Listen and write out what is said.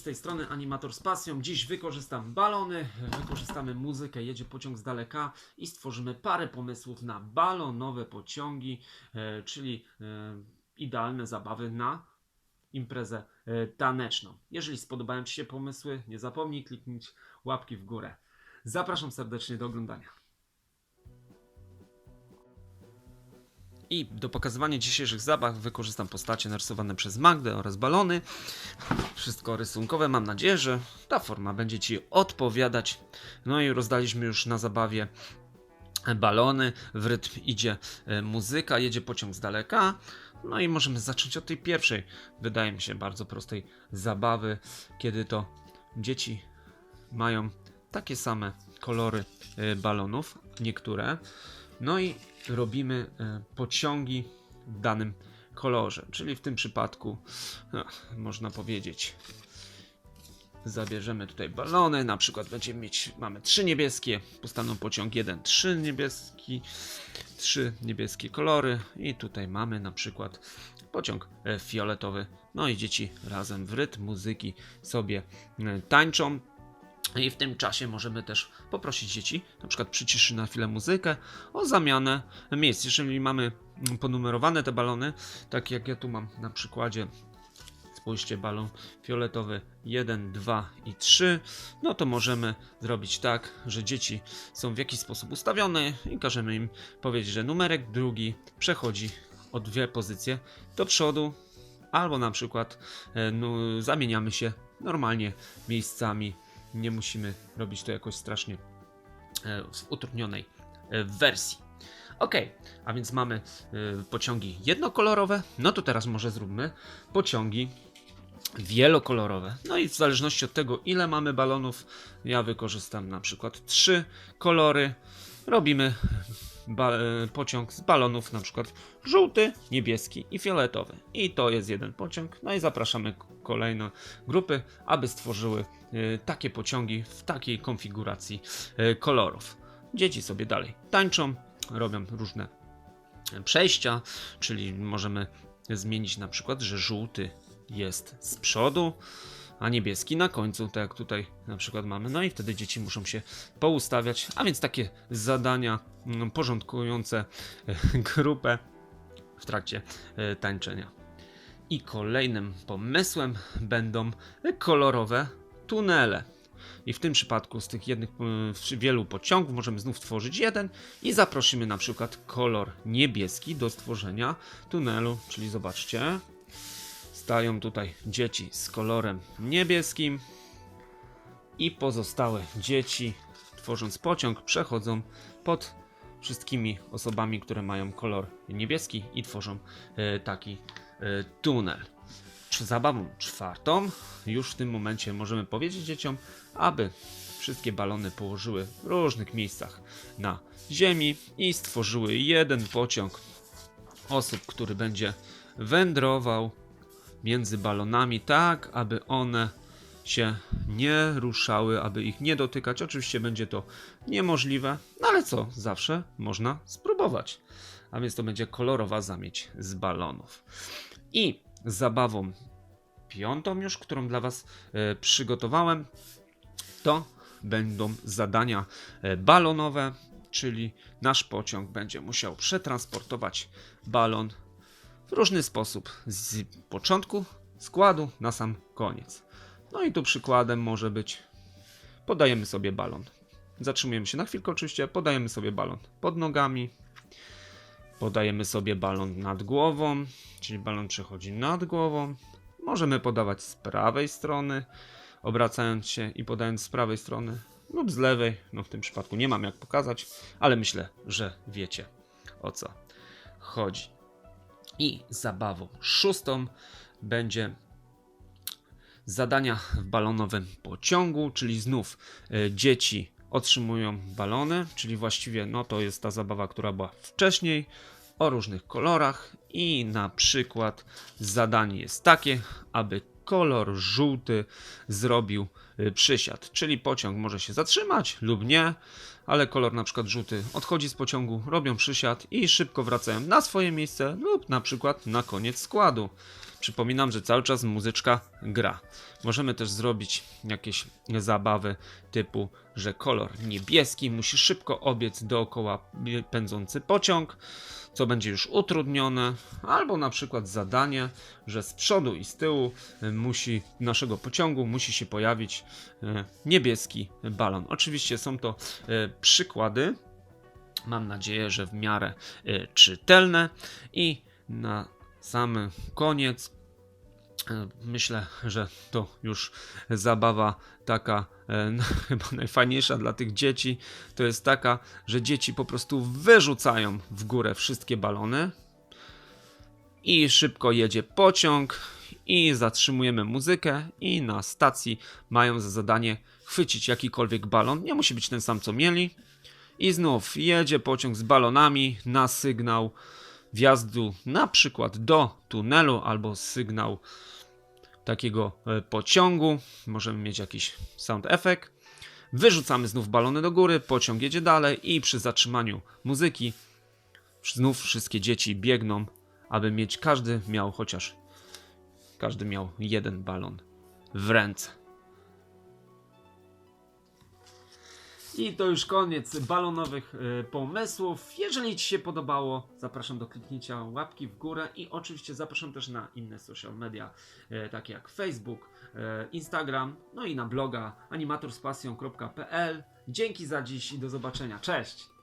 Z tej strony Animator z pasją. Dziś wykorzystam balony, wykorzystamy muzykę, jedzie pociąg z daleka i stworzymy parę pomysłów na balonowe pociągi, e, czyli e, idealne zabawy na imprezę e, taneczną. Jeżeli spodobają Ci się pomysły, nie zapomnij kliknąć łapki w górę. Zapraszam serdecznie do oglądania. I do pokazywania dzisiejszych zabaw wykorzystam postacie narysowane przez Magdę oraz balony. Wszystko rysunkowe. Mam nadzieję, że ta forma będzie Ci odpowiadać. No i rozdaliśmy już na zabawie balony. W rytm idzie e, muzyka, jedzie pociąg z daleka. No i możemy zacząć od tej pierwszej, wydaje mi się, bardzo prostej zabawy, kiedy to dzieci mają takie same kolory e, balonów, niektóre. No i robimy e, pociągi w danym kolorze, czyli w tym przypadku no, można powiedzieć zabierzemy tutaj balony, na przykład będziemy mieć, mamy trzy niebieskie, powstaną pociąg jeden, trzy niebieski, trzy niebieskie kolory. I tutaj mamy na przykład pociąg e, fioletowy, no i dzieci razem w rytm muzyki sobie e, tańczą. I w tym czasie możemy też poprosić dzieci, na przykład przyciszy na chwilę muzykę, o zamianę miejsc. Jeżeli mamy ponumerowane te balony, tak jak ja tu mam na przykładzie, spójrzcie, balon fioletowy 1, 2 i 3, no to możemy zrobić tak, że dzieci są w jakiś sposób ustawione i każemy im powiedzieć, że numerek drugi przechodzi o dwie pozycje do przodu, albo na przykład no, zamieniamy się normalnie miejscami. Nie musimy robić to jakoś strasznie e, w utrudnionej e, wersji. Ok, a więc mamy e, pociągi jednokolorowe. No to teraz może zróbmy pociągi wielokolorowe. No i w zależności od tego, ile mamy balonów, ja wykorzystam na przykład trzy kolory. Robimy pociąg z balonów, na przykład żółty, niebieski i fioletowy. I to jest jeden pociąg. No i zapraszamy kolejne grupy, aby stworzyły takie pociągi w takiej konfiguracji e, kolorów. Dzieci sobie dalej tańczą, robią różne przejścia, czyli możemy zmienić na przykład, że żółty jest z przodu, a niebieski na końcu, tak jak tutaj na przykład mamy. No i wtedy dzieci muszą się poustawiać, a więc takie zadania mm, porządkujące e, grupę w trakcie e, tańczenia. I kolejnym pomysłem będą kolorowe tunele. I w tym przypadku z tych jednych wielu pociągów możemy znów tworzyć jeden i zaprosimy na przykład kolor niebieski do stworzenia tunelu, czyli zobaczcie, stają tutaj dzieci z kolorem niebieskim i pozostałe dzieci tworząc pociąg przechodzą pod wszystkimi osobami, które mają kolor niebieski i tworzą e, taki e, tunel. Zabawą czwartą już w tym momencie możemy powiedzieć dzieciom, aby wszystkie balony położyły w różnych miejscach na ziemi i stworzyły jeden pociąg osób, który będzie wędrował między balonami, tak aby one się nie ruszały, aby ich nie dotykać. Oczywiście będzie to niemożliwe, no ale co, zawsze można spróbować. A więc to będzie kolorowa zamieć z balonów. I zabawą piątą już, którą dla Was e, przygotowałem, to będą zadania e, balonowe, czyli nasz pociąg będzie musiał przetransportować balon w różny sposób z początku składu na sam koniec. No i tu przykładem może być podajemy sobie balon. Zatrzymujemy się na chwilkę oczywiście, podajemy sobie balon pod nogami, podajemy sobie balon nad głową, czyli balon przechodzi nad głową. Możemy podawać z prawej strony, obracając się i podając z prawej strony lub z lewej. No w tym przypadku nie mam jak pokazać, ale myślę, że wiecie o co chodzi. I zabawą szóstą będzie zadania w balonowym pociągu, czyli znów e, dzieci otrzymują balony, czyli właściwie no to jest ta zabawa, która była wcześniej o różnych kolorach i na przykład zadanie jest takie, aby kolor żółty zrobił przysiad, czyli pociąg może się zatrzymać lub nie, ale kolor na przykład żółty odchodzi z pociągu, robią przysiad i szybko wracają na swoje miejsce lub na przykład na koniec składu. Przypominam, że cały czas muzyczka gra. Możemy też zrobić jakieś zabawy typu, że kolor niebieski musi szybko obiec dookoła pędzący pociąg, co będzie już utrudnione, albo na przykład zadanie, że z przodu i z tyłu e, musi naszego pociągu musi się pojawić niebieski balon. Oczywiście są to e, przykłady. Mam nadzieję, że w miarę e, czytelne i na sam koniec e, myślę, że to już zabawa taka e, no, chyba najfajniejsza dla tych dzieci. To jest taka, że dzieci po prostu wyrzucają w górę wszystkie balony i szybko jedzie pociąg i zatrzymujemy muzykę i na stacji mają za zadanie chwycić jakikolwiek balon. Nie musi być ten sam co mieli. I znów jedzie pociąg z balonami na sygnał wjazdu na przykład do tunelu albo sygnał takiego e, pociągu. Możemy mieć jakiś sound effect. Wyrzucamy znów balony do góry, pociąg jedzie dalej i przy zatrzymaniu muzyki znów wszystkie dzieci biegną, aby mieć każdy miał chociaż każdy miał jeden balon w ręce. I to już koniec balonowych e, pomysłów. Jeżeli Ci się podobało, zapraszam do kliknięcia łapki w górę i oczywiście zapraszam też na inne social media, e, takie jak Facebook, e, Instagram, no i na bloga animatorspasją.pl. Dzięki za dziś i do zobaczenia. Cześć!